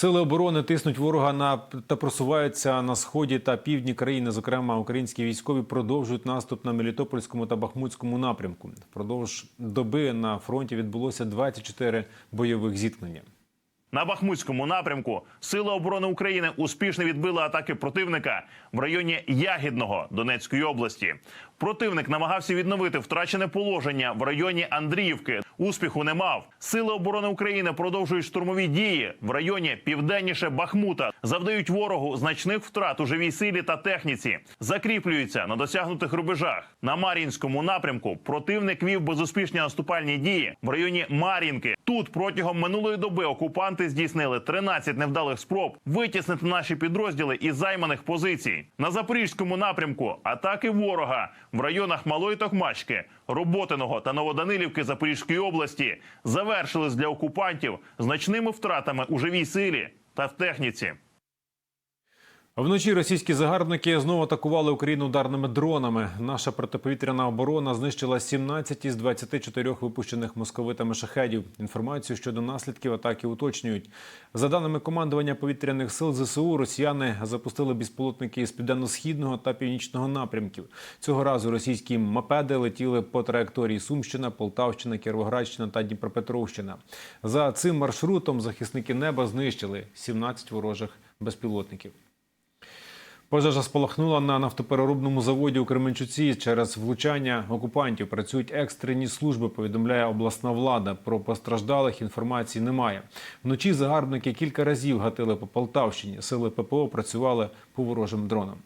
Сили оборони тиснуть ворога на та просуваються на сході та півдні країни. Зокрема, українські військові продовжують наступ на Мелітопольському та Бахмутському напрямку. Впродовж доби на фронті відбулося 24 бойових зіткнення. На Бахмутському напрямку Сили оборони України успішно відбили атаки противника в районі Ягідного Донецької області. Противник намагався відновити втрачене положення в районі Андріївки. Успіху не мав. Сили оборони України продовжують штурмові дії в районі південніше Бахмута. Завдають ворогу значних втрат у живій силі та техніці. Закріплюються на досягнутих рубежах. На Мар'їнському напрямку противник вів безуспішні наступальні дії в районі Мар'їнки. Тут протягом минулої доби окупанти здійснили 13 невдалих спроб витіснити наші підрозділи із займаних позицій. На запорізькому напрямку атаки ворога в районах Малої Токмачки, Роботиного та Новоданилівки Запорізької області завершились для окупантів значними втратами у живій силі та в техніці. Вночі російські загарбники знову атакували Україну ударними дронами. Наша протиповітряна оборона знищила 17 із 24 випущених московитами шахедів. Інформацію щодо наслідків атаки уточнюють. За даними командування повітряних сил ЗСУ, росіяни запустили безпілотники з південно-східного та північного напрямків. Цього разу російські мопеди летіли по траєкторії Сумщина, Полтавщина, Кіровоградщина та Дніпропетровщина. За цим маршрутом захисники неба знищили 17 ворожих безпілотників. Пожежа спалахнула на нафтопереробному заводі у Кременчуці. Через влучання окупантів працюють екстрені служби. Повідомляє обласна влада. Про постраждалих інформації немає. Вночі загарбники кілька разів гатили по Полтавщині. Сили ППО працювали по ворожим дронам.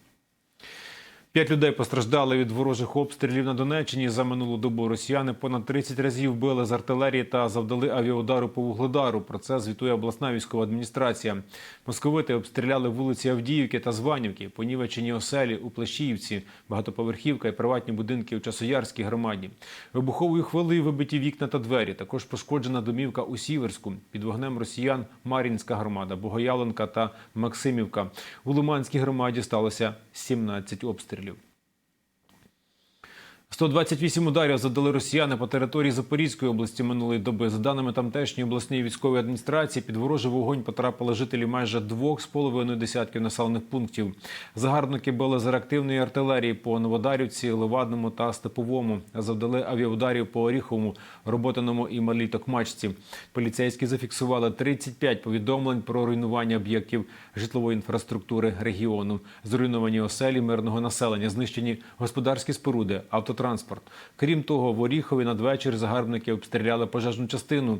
П'ять людей постраждали від ворожих обстрілів на Донеччині. За минулу добу росіяни понад 30 разів били з артилерії та завдали авіаудару по вугледару. Про це звітує обласна військова адміністрація. Московити обстріляли вулиці Авдіївки та Званівки, понівечені оселі у Плещіївці, багатоповерхівка і приватні будинки у Часоярській громаді. Вибуховою хвилею вибиті вікна та двері. Також пошкоджена домівка у Сіверську. Під вогнем росіян Мар'їнська громада, Богоявленка та Максимівка. У Лиманській громаді сталося 17 обстрілів. 128 ударів задали росіяни по території Запорізької області минулої доби. За даними тамтешньої обласної військової адміністрації, під ворожий вогонь потрапили жителі майже двох з половиною десятків населених пунктів. Загарбники били з реактивної артилерії по Новодарівці, Левадному та Степовому. Завдали авіаударів по Оріховому, Роботиному і Малій Токмачці. Поліцейські зафіксували 35 повідомлень про руйнування об'єктів житлової інфраструктури регіону, зруйновані оселі мирного населення, знищені господарські споруди, автотранспорт. Крім того, в Оріхові надвечір загарбники обстріляли пожежну частину.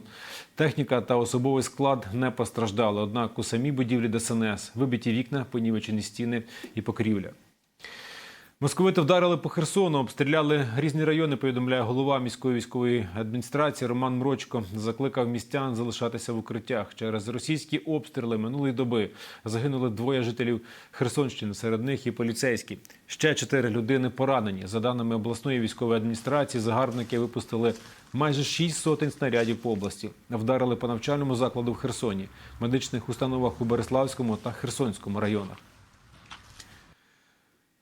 Техніка та особовий склад не постраждали. Однак у самій будівлі ДСНС вибиті вікна, понівечені стіни і покрівля. Московити вдарили по Херсону, обстріляли різні райони. Повідомляє голова міської військової адміністрації Роман Мрочко. Закликав містян залишатися в укриттях. Через російські обстріли минулої доби загинули двоє жителів Херсонщини. Серед них і поліцейські. Ще чотири людини поранені. За даними обласної військової адміністрації, загарбники випустили майже шість сотень снарядів по області. Вдарили по навчальному закладу в Херсоні, медичних установах у Береславському та Херсонському районах.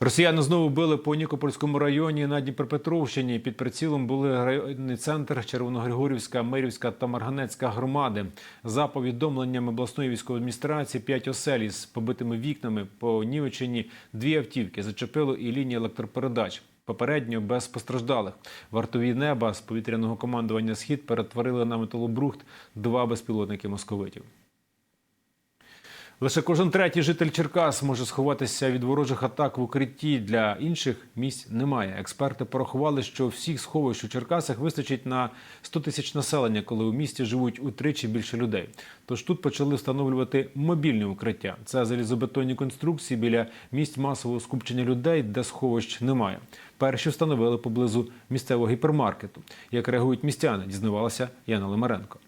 Росіяни знову били по Нікопольському районі на Дніпропетровщині. Під прицілом були районний центр Червоногригорівська, Мирівська та Марганецька громади. За повідомленням обласної військової адміністрації, п'ять оселі з побитими вікнами по Нівеччині дві автівки зачепило і лінії електропередач. Попередньо без постраждалих. Вартові неба з повітряного командування Схід перетворили на металобрухт два безпілотники московитів. Лише кожен третій житель Черкас може сховатися від ворожих атак в укритті. Для інших місць немає. Експерти порахували, що всіх сховищ у Черкасах вистачить на 100 тисяч населення, коли у місті живуть утричі більше людей. Тож тут почали встановлювати мобільні укриття. Це залізобетонні конструкції біля місць масового скупчення людей, де сховищ немає. Перші встановили поблизу місцевого гіпермаркету. Як реагують містяни, дізнавалася Яна Лимаренко.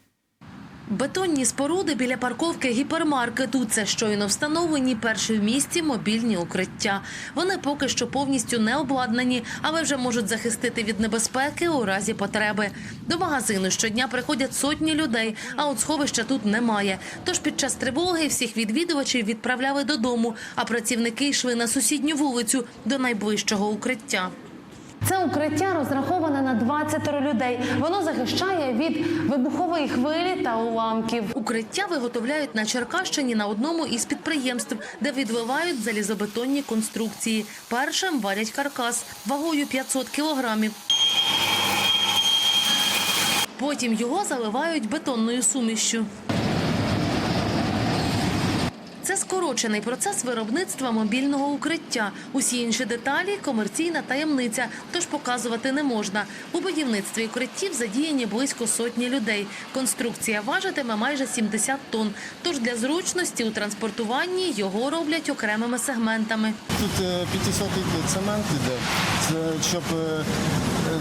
Бетонні споруди біля парковки гіпермаркету. Це щойно встановлені перші в місті мобільні укриття. Вони поки що повністю не обладнані, але вже можуть захистити від небезпеки у разі потреби. До магазину щодня приходять сотні людей, а от сховища тут немає. Тож під час тривоги всіх відвідувачів відправляли додому, а працівники йшли на сусідню вулицю до найближчого укриття. Це укриття розраховане на 20 людей. Воно захищає від вибухової хвилі та уламків. Укриття виготовляють на Черкащині на одному із підприємств, де відливають залізобетонні конструкції. Першим варять каркас вагою 500 кілограмів. Потім його заливають бетонною сумішшю. Це скорочений процес виробництва мобільного укриття. Усі інші деталі комерційна таємниця, тож показувати не можна. У будівництві укриттів задіяні близько сотні людей. Конструкція важитиме майже 70 тонн. Тож для зручності у транспортуванні його роблять окремими сегментами. Тут е, 500 цемент іде, щоб е,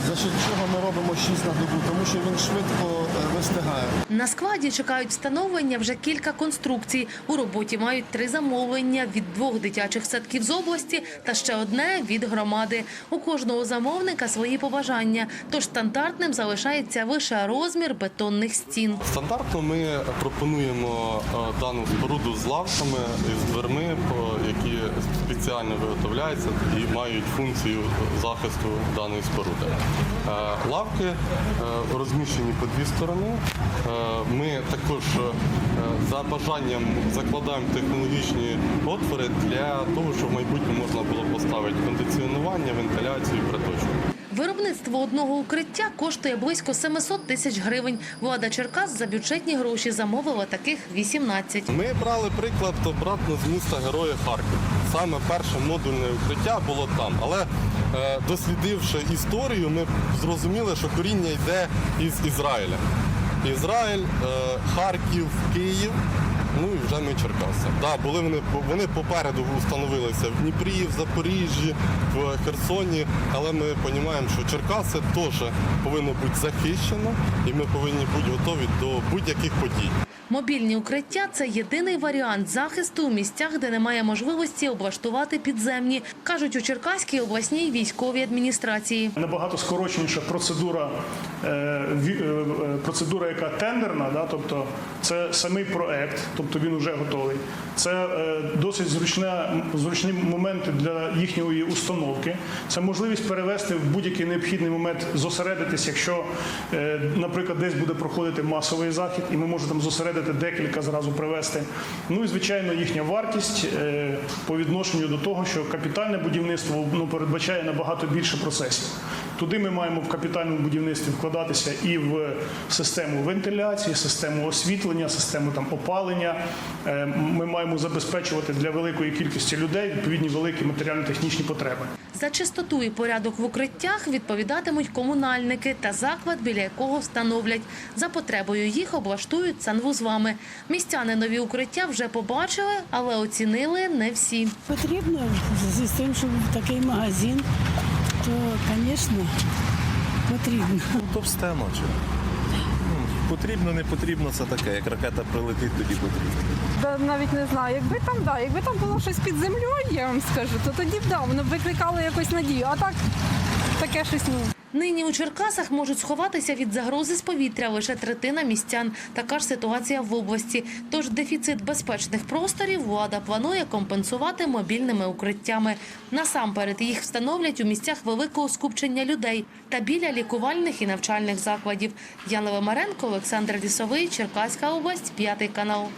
за що чого ми робимо 6 на добу, тому що він швидко е, вистигає. На складі чекають встановлення вже кілька конструкцій. У роботі мають три замовлення від двох дитячих садків з області та ще одне від громади. У кожного замовника свої побажання. Тож стандартним залишається лише розмір бетонних стін. Стандартно ми пропонуємо е, дану споруду з лавками і з дверми, по- які спеціально виготовляються і мають функцію захисту даної споруди. Е, Лавки е, розміщені по дві сторони. Е, Ми також за бажанням закладаємо технологічні отвори для того, щоб в майбутньому можна було поставити кондиціонування, вентиляцію, і приточку. Виробництво одного укриття коштує близько 700 тисяч гривень. Влада Черкас за бюджетні гроші замовила таких 18. Ми брали приклад обратно з міста Героя Харків. Саме перше модульне укриття було там. Але е, дослідивши історію, ми зрозуміли, що коріння йде із Ізраїля. Ізраїль, е, Харків, Київ. Ну і вже ми Черкаси. Да, були вони вони попереду встановилися в Дніпрі, в Запоріжжі, в Херсоні. Але ми розуміємо, що Черкаси теж повинно бути захищено, і ми повинні бути готові до будь-яких подій. Мобільні укриття це єдиний варіант захисту у місцях, де немає можливості облаштувати підземні, кажуть у Черкаській обласній військовій адміністрації. Набагато скороченіша процедура, е, е, е, процедура, яка тендерна, да, тобто це самий проект, тобто він вже готовий. Це досить зручна, зручні моменти для їхньої установки. Це можливість перевести в будь-який необхідний момент, зосередитись, якщо, наприклад, десь буде проходити масовий захід, і ми можемо там зосередити декілька зразу привезти. Ну і звичайно, їхня вартість е, по відношенню до того, що капітальне будівництво ну, передбачає набагато більше процесів. Туди ми маємо в капітальному будівництві вкладатися і в систему вентиляції, систему освітлення, систему там опалення. Е, Ми маємо забезпечувати для великої кількості людей відповідні великі матеріально-технічні потреби. За чистоту і порядок в укриттях відповідатимуть комунальники та заклад, біля якого встановлять. За потребою їх облаштують санвузлами. Містяни нові укриття вже побачили, але оцінили не всі. Потрібно з тим, що був такий магазин, то, звісно, потрібно. Топ-стемо чи? Ну, Потрібно, не потрібно, це таке. Як ракета прилетить, тоді потрібно. Да, навіть не знаю. Якби там, да, якби там було щось під землею, я вам скажу, то тоді б да, воно б викликало якусь надію. А так таке щось ну. Нині у Черкасах можуть сховатися від загрози з повітря лише третина містян. Така ж ситуація в області. Тож дефіцит безпечних просторів влада планує компенсувати мобільними укриттями. Насамперед їх встановлять у місцях великого скупчення людей та біля лікувальних і навчальних закладів. Яна Лемаренко, Олександр Лісовий, Черкаська область, п'ятий канал.